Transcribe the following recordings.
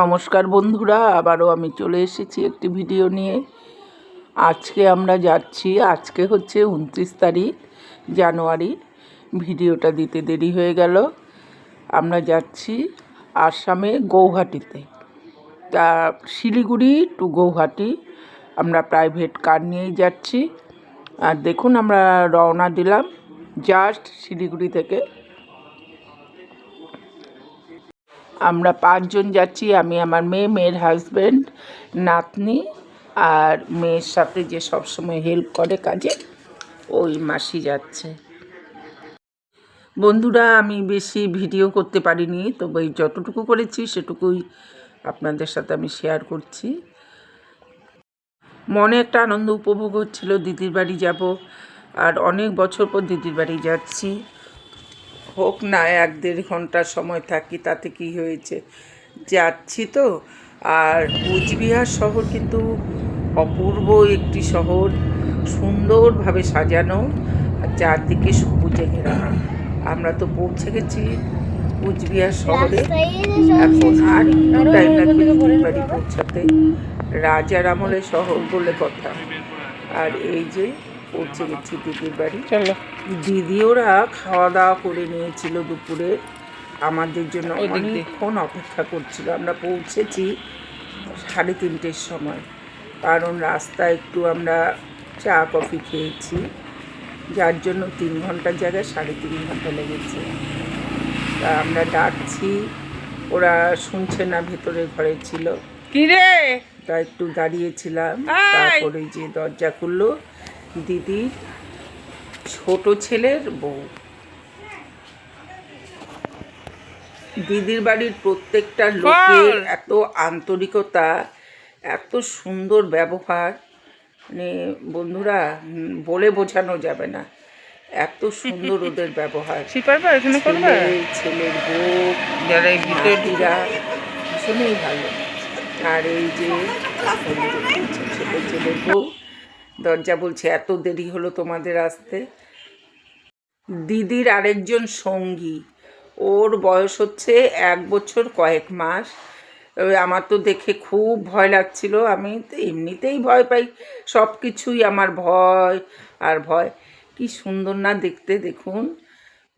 নমস্কার বন্ধুরা, আবারও আমি চলে এসেছি একটি ভিডিও নিয়ে। আজকে আমরা যাচ্ছি, আজকে হচ্ছে উনত্রিশ তারিখ, জানুয়ারি। ভিডিওটা দিতে দেরি হয়ে গেল। আমরা যাচ্ছি আসামে গৌহাটিতে। তা শিলিগুড়ি টু গৌহাটি, আমরা প্রাইভেট কার নিয়েই যাচ্ছি। আর দেখুন, আমরা রওনা দিলাম জাস্ট শিলিগুড়ি থেকে। আমরা পাঁচজন যাচ্ছি, আমি, আমার মেয়ে, মেয়ের হাজব্যান্ড নাতনি আর মেয়ের সাথে যে সবসময় হেল্প করে কাজে, ওই মাসি যাচ্ছে। বন্ধুরা, আমি বেশি ভিডিও করতে পারিনি, তবে যতটুকু করেছি সেটুকুই আপনাদের সাথে আমি শেয়ার করছি। মনে একটা আনন্দ উপভোগ হচ্ছিল, দিদির বাড়ি যাব, আর অনেক বছর পর দিদির বাড়ি যাচ্ছি। হোক না, এক দেড় ঘণ্টা সময় থাকি, তাতে কি হয়েছে? যাচ্ছি তো। আর কুচবিহার শহর কিন্তু অপূর্ব একটি শহর, সুন্দরভাবে সাজানো, আর চারদিকে সবুজে ঘেরা। আমরা তো পৌঁছে গেছি কুচবিহার শহরে। এখন আর একটু টাইম লাগবে বাড়ি পৌঁছাতে। রাজার আমলের শহর বলে কথা। আর এই যে পৌঁছে গেছি দিদির বাড়ি। চলো। দিদি ওরা খাওয়া দাওয়া করে নিয়েছিল দুপুরে। আমাদের জন্য। অনেকক্ষণ অপেক্ষা করছিল। আমরা পৌঁছেছি সাড়ে তিনটের সময়। কারণ রাস্তায় একটু আমরা চা কফি খেয়েছি। যার জন্য তিন ঘণ্টার জায়গায় সাড়ে তিন ঘণ্টা লেগেছে। তা আমরা ডাকছি। ওরা শুনছে না ভেতরে ঘরে ছিল। কি রে তা একটু দাঁড়িয়েছিলাম! তারপরে যে দরজা খুললো দিদির ছোট ছেলের বউ। দিদির বাড়ির প্রত্যেকটা লোকের এত আন্তরিকতা এত সুন্দর ব্যবহার মানে বন্ধুরা বলে বোঝানো যাবে না। এত সুন্দর ওদের ব্যবহার। ছেলের বউ যারা নাতিরা ভীষণই ভালো। আর এই যে ছেলে ছেলের বউ দরজা বলছে, এত দেরি হলো তোমাদের আসতে? দিদির আরেকজন সঙ্গী, ওর বয়স হচ্ছে এক বছর কয়েক মাস। আমার তো দেখে খুব ভয় লাগছিল, আমি তো এমনিতেই ভয় পাই, সব কিছুই আমার ভয় আর ভয়। কি সুন্দর না দেখতে, দেখুন,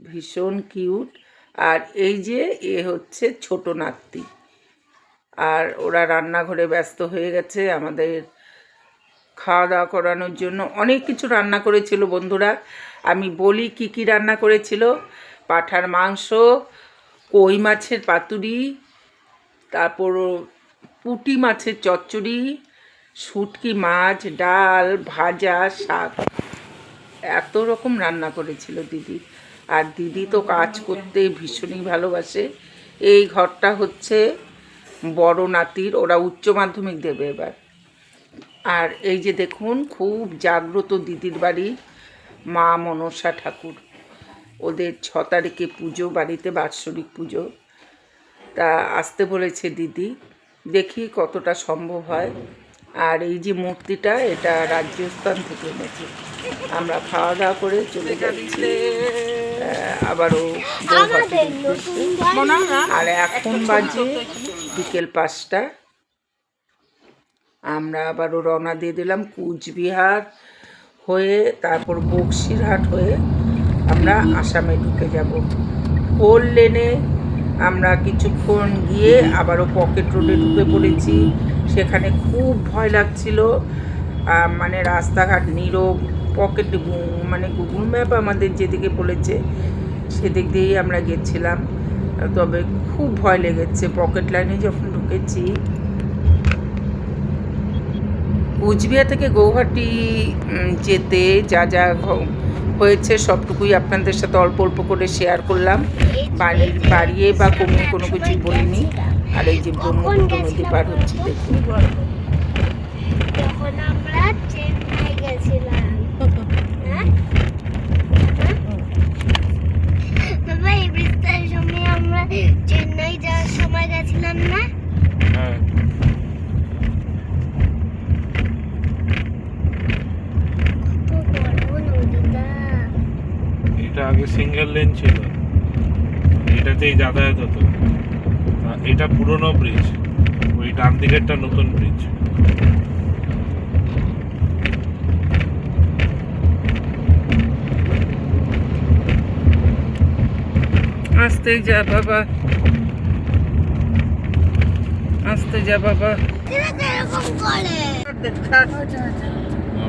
ভীষণ কিউট। আর এই যে, এ হচ্ছে ছোট নাতি আর ওরা রান্নাঘরে ব্যস্ত হয়ে গেছে, আমাদের খাওয়া দাওয়া করানোর জন্য অনেক কিছু রান্না করেছিল বন্ধুরা। আমি বলি কি কি রান্না করেছিল? পাঠার মাংস, কই মাছের পাতুরি, তারপর পুঁটি মাছের চচ্চড়ি, শুটকি মাছ, ডাল, ভাজা, শাক। এত রকম রান্না করেছিল দিদি। আর দিদি তো কাজ করতে ভীষণই ভালোবাসে। এই ঘরটা হচ্ছে বড় নাতির, ওরা উচ্চ মাধ্যমিক দেবে এবার। আর এই যে দেখুন খুব জাগ্রত দিদির বাড়ি মা মনসা ঠাকুর। ওদের ছ তারিখে পুজো বাড়িতে বাৎসরিক পুজো। তা আসতে বলেছে দিদি দেখি কতটা সম্ভব হয়। আর এই যে মূর্তিটা এটা রাজ্যস্থান থেকে এনেছে। আমরা খাওয়া দাওয়া করে চলে যাচ্ছি। আবারও আর এখন বাজে বিকেল পাঁচটা। আমরা আবারও রওনা দিয়ে দিলাম কুচবিহার হয়ে, তারপর বক্সিরহাট হয়ে আমরা আসামে ঢুকে যাব। ফোর লেনে আমরা কিছুক্ষণ গিয়ে আবারও পকেট রোডে ঢুকে পড়েছি। সেখানে খুব ভয় লাগছিল। মানে রাস্তাঘাট নীরব, পকেট মানে গুগল ম্যাপ আমাদের যেদিকে বলেছে, সেদিক দিয়েই আমরা গেছিলাম। তবে খুব ভয় লেগেছে। পকেট লাইনে যখন ঢুকেছি কুচবিহার থেকে গৌহাটি যেতে যা যা হয়েছে সবটুকুই আপনাদের সাথে অল্প অল্প করে শেয়ার করলাম। বাড়ির বাড়িয়ে বা কমিয়ে কোনো কিছু বলিনি। আর এই যে ব্রহ্মপুত্র নদী পার হচ্ছে দেখুন। আমরা চেন্নাই গেছিলাম হ্যাঁ? বাবা এই বৃষ্টির সময় আমরা চেন্নাই যাওয়ার সময় গেছিলাম না হ্যাঁ কত বড় নদীটা এটা আগে সিঙ্গেল লেন ছিল। এটাতেই যাতায়াত হতো। এটা পুরনো ব্রিজ ওই ডান দিকেরটা নতুন ব্রিজ আসতে যা বাবা। আসতে যা বাবা।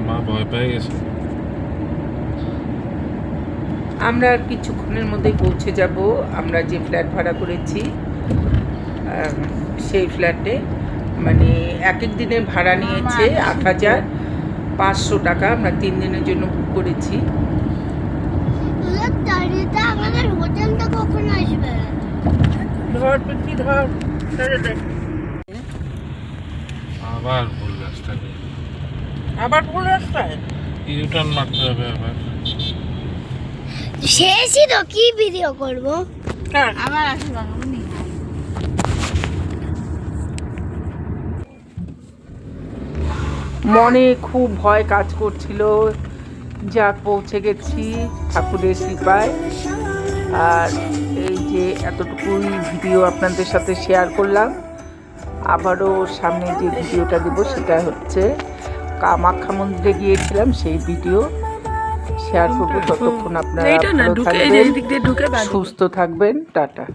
মা ভয় পেয়ে গেছে। আমরা আর কিছুক্ষণের মধ্যেই পৌঁছে যাব। আমরা যে ফ্ল্যাট ভাড়া করেছি সেই ফ্ল্যাটে মানে এক এক দিনের ভাড়া নিয়েছে আট হাজার পাঁচশো টাকা। আমরা তিন দিনের জন্য বুক করেছি। ধর পিটি ধর আবার ভুল রাস্তা আবার ভুল রাস্তায়? ইউটার্ন মারতে হবে আবার। শেষই তো কি ভিডিও করব? আসলে মনে খুব ভয় কাজ করছিল যা পৌঁছে গেছি ঠাকুরের কৃপায়। আর এই যে এতটুকুই ভিডিও আপনাদের সাথে শেয়ার করলাম আবারও সামনে যে ভিডিওটা দেবো সেটা হচ্ছে কামাখ্যা মন্দিরে গিয়েছিলাম সেই ভিডিও শেয়ার করব ততক্ষণ আপনারা। সুস্থ থাকবেন টাটা